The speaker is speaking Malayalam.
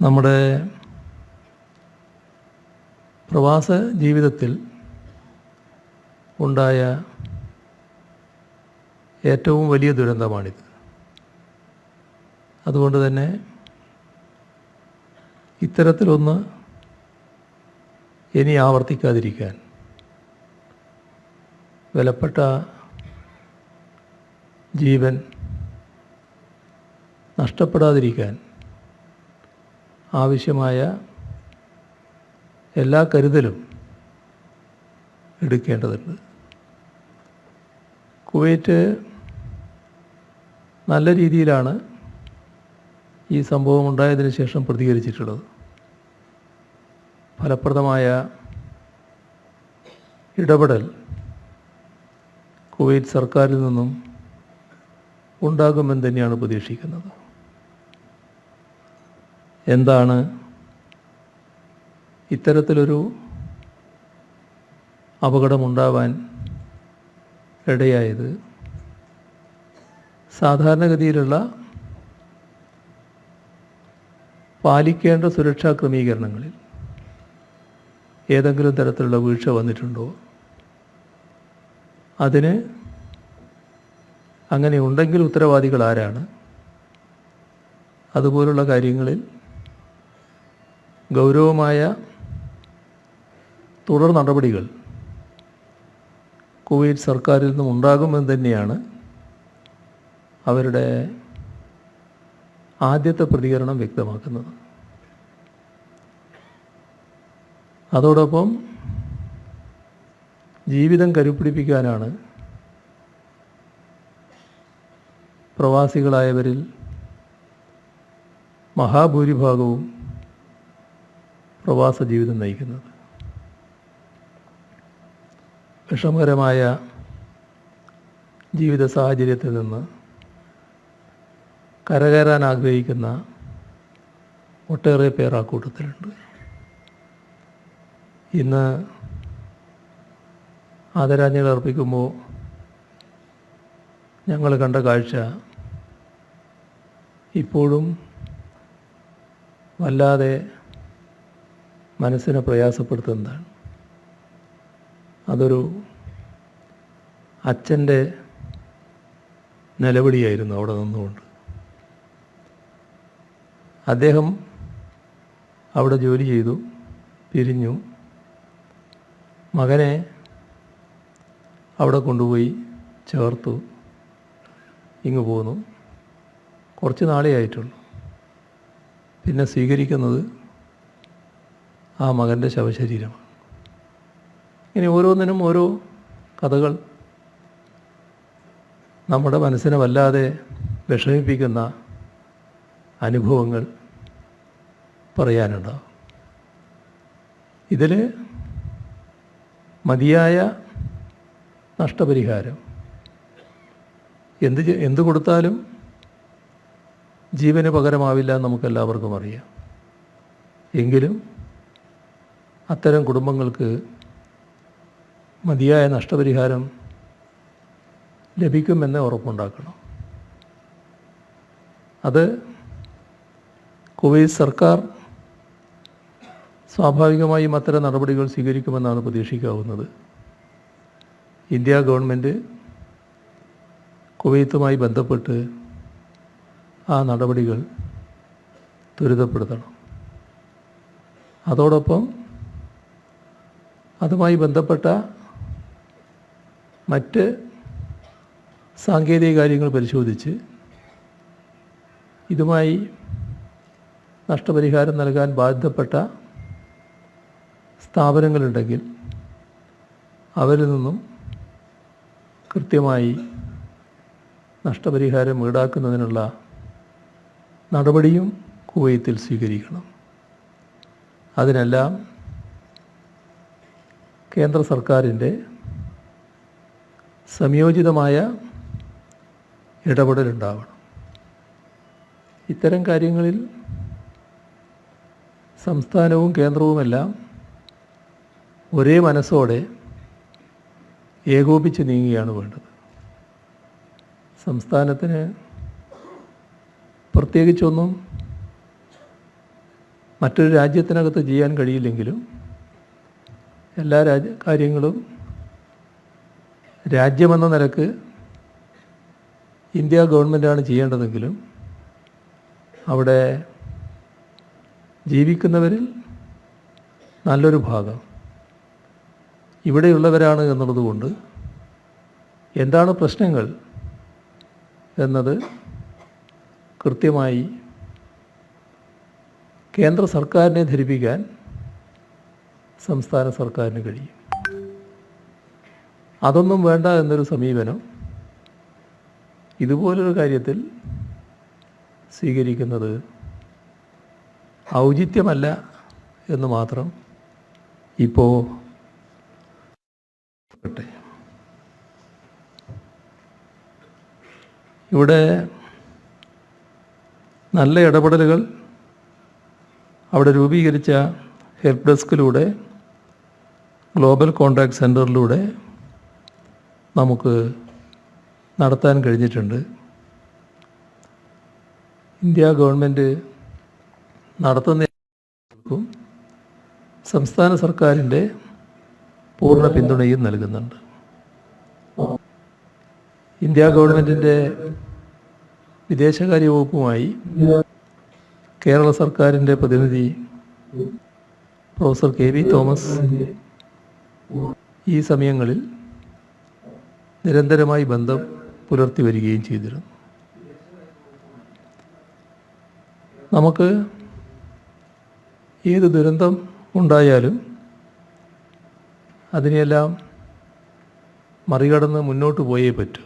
നമ്മുടെ പ്രവാസ ജീവിതത്തിൽ ഉണ്ടായ ഏറ്റവും വലിയ ദുരന്തമാണിത്. അതുകൊണ്ട് തന്നെ ഇത്തരത്തിലൊന്ന് ഇനി ആവർത്തിക്കാതിരിക്കാൻ വിലപ്പെട്ട ജീവൻ നഷ്ടപ്പെടാതിരിക്കാൻ ആവശ്യമായ എല്ലാ കരുതലും എടുക്കേണ്ടതുണ്ട്. കുവൈറ്റ് നല്ല രീതിയിലാണ് ഈ സംഭവം ഉണ്ടായതിനു ശേഷം പ്രതികരിച്ചിട്ടുള്ളത്. ഫലപ്രദമായ ഇടപെടൽ കുവൈറ്റ് സർക്കാരിൽ നിന്നും ഉണ്ടാകുമെന്ന് തന്നെയാണ് പ്രതീക്ഷിക്കുന്നത്. എന്താണ് ഇത്തരത്തിലൊരു അപകടമുണ്ടാവാൻ ഇടയായത്? സാധാരണഗതിയിലുള്ള പാലിക്കേണ്ട സുരക്ഷാ ക്രമീകരണങ്ങളിൽ ഏതെങ്കിലും തരത്തിലുള്ള വീഴ്ച വന്നിട്ടുണ്ടോ? അതിന് അങ്ങനെ ഉണ്ടെങ്കിൽ ഉത്തരവാദികൾ ആരാണ്? അതുപോലുള്ള കാര്യങ്ങളിൽ ഗൗരവമായ തുടർ നടപടികൾ കുവൈറ്റ് സർക്കാരിൽ നിന്നും ഉണ്ടാകുമെന്ന് തന്നെയാണ് അവരുടെ ആദ്യത്തെ പ്രതികരണം വ്യക്തമാക്കുന്നത്. അതോടൊപ്പം ജീവിതം കരുപ്പിടിപ്പിക്കാനാണ് പ്രവാസികളായവരിൽ മഹാഭൂരിഭാഗവും പ്രവാസ ജീവിതം നയിക്കുന്നത്. വിഷമകരമായ ജീവിത സാഹചര്യത്തിൽ നിന്ന് കരകയറാൻ ആഗ്രഹിക്കുന്ന ഒട്ടേറെ പേർ ആ കൂട്ടത്തിലുണ്ട്. ഇന്ന് ആദരാഞ്ജലി അർപ്പിക്കുമ്പോൾ ഞങ്ങൾ കണ്ട കാഴ്ച ഇപ്പോഴും വല്ലാതെ മനസ്സിനെ പ്രയാസപ്പെടുത്തുന്നതാണ്. അതൊരു അച്ഛന്റെ നിലവിളിയായിരുന്നു അവിടെ നിന്നുകൊണ്ട്. അദ്ദേഹം അവിടെ ജോലി ചെയ്തു പിരിഞ്ഞു. മകനെ അവിടെ കൊണ്ടുപോയി ചേർത്തു. ഇങ്ങ് പോന്നു. കുറച്ച് നാളേ ആയിട്ടുള്ളൂ. പിന്നെ സ്വീകരിക്കുന്നത് ആ മകന്റെ ശവശരീരമാണ് ഇനി ഓരോന്നിനും ഓരോ കഥകൾ നമ്മുടെ മനസ്സിനെ വല്ലാതെ വിഷമിപ്പിക്കുന്ന അനുഭവങ്ങൾ പറയാനുണ്ടാവും. ഇതിൽ മതിയായ നഷ്ടപരിഹാരം എന്ത് എന്ത് കൊടുത്താലും ജീവന് പകരമാവില്ല നമുക്കെല്ലാവർക്കും അറിയാം. എങ്കിലും അത്തരം കുടുംബങ്ങൾക്ക് മതിയായ നഷ്ടപരിഹാരം ലഭിക്കുമെന്ന് ഉറപ്പുണ്ടാക്കണം. അത് കുവൈറ്റ് സർക്കാർ സ്വാഭാവികമായും അത്തരം നടപടികൾ സ്വീകരിക്കുമെന്നാണ് പ്രതീക്ഷിക്കാവുന്നത്. ഇന്ത്യ ഗവൺമെന്റ് കുവൈത്തുമായി ബന്ധപ്പെട്ട് ആ നടപടികൾ ത്വരിതപ്പെടുത്തണം. അതോടൊപ്പം അതുമായി ബന്ധപ്പെട്ട മറ്റ് സാങ്കേതിക കാര്യങ്ങൾ പരിശോധിച്ച് ഇതുമായി നഷ്ടപരിഹാരം നൽകാൻ ബാധ്യപ്പെട്ട സ്ഥാപനങ്ങളുണ്ടെങ്കിൽ അവരിൽ നിന്നും കൃത്യമായി നഷ്ടപരിഹാരം ഈടാക്കുന്നതിനുള്ള നടപടിയും കുവൈത്തിൽ സ്വീകരിക്കണം. അതിനെല്ലാം കേന്ദ്ര സർക്കാരിന്റെ സംയോജിതമായ ഇടപെടലുണ്ടാവണം. ഇത്തരം കാര്യങ്ങളിൽ സംസ്ഥാനവും കേന്ദ്രവുമെല്ലാം ഒരേ മനസ്സോടെ ഏകോപിച്ച് നീങ്ങുകയാണ് വേണ്ടത്. സംസ്ഥാനത്തിന് പ്രത്യേകിച്ചൊന്നും മറ്റൊരു രാജ്യത്തിനകത്ത് ചെയ്യാൻ കഴിയില്ലെങ്കിലും എല്ലാ രാജ്യ കാര്യങ്ങളും രാജ്യമെന്ന നിലയ്ക്ക് ഇന്ത്യ ഗവൺമെന്റാണ് ചെയ്യേണ്ടതെങ്കിലും അവിടെ ജീവിക്കുന്നവരിൽ നല്ലൊരു ഭാഗം ഇവിടെയുള്ളവരാണ് എന്നുള്ളതുകൊണ്ട് എന്താണ് പ്രശ്നങ്ങൾ എന്നത് കൃത്യമായി കേന്ദ്ര സർക്കാരിനെ ധരിപ്പിക്കാൻ സംസ്ഥാന സർക്കാരിന് കഴിയും. അതൊന്നും വേണ്ട എന്നൊരു സമീപനം ഇതുപോലൊരു കാര്യത്തിൽ സ്വീകരിക്കുന്നത് ഔചിത്യമല്ല എന്ന് മാത്രം ഇപ്പോൾ ഇവിടെ നല്ല ഇടപെടലുകൾ അവിടെ രൂപീകരിച്ച ഹെൽപ്പ് ഡെസ്കിലൂടെ ഗ്ലോബൽ കോൺടാക്ട് സെന്ററിലൂടെ നമുക്ക് നടത്താൻ കഴിഞ്ഞിട്ടുണ്ട്. ഇന്ത്യ ഗവൺമെന്റ് നടത്തുന്ന സംസ്ഥാന സർക്കാരിന്റെ പൂർണ പിന്തുണയും നൽകുന്നുണ്ട്. ഇന്ത്യ ഗവൺമെന്റിന്റെ വിദേശകാര്യ വകുപ്പുമായി കേരള സർക്കാരിന്റെ പ്രതിനിധി പ്രൊഫസർ കെ വി തോമസ് ഈ സമയങ്ങളിൽ നിരന്തരമായി ബന്ധം പുലർത്തി വരികയും ചെയ്തിരുന്നു. നമുക്ക് ഏത് ദുരന്തം ഉണ്ടായാലും അതിനെയെല്ലാം മറികടന്ന് മുന്നോട്ട് പോയേ പറ്റൂ.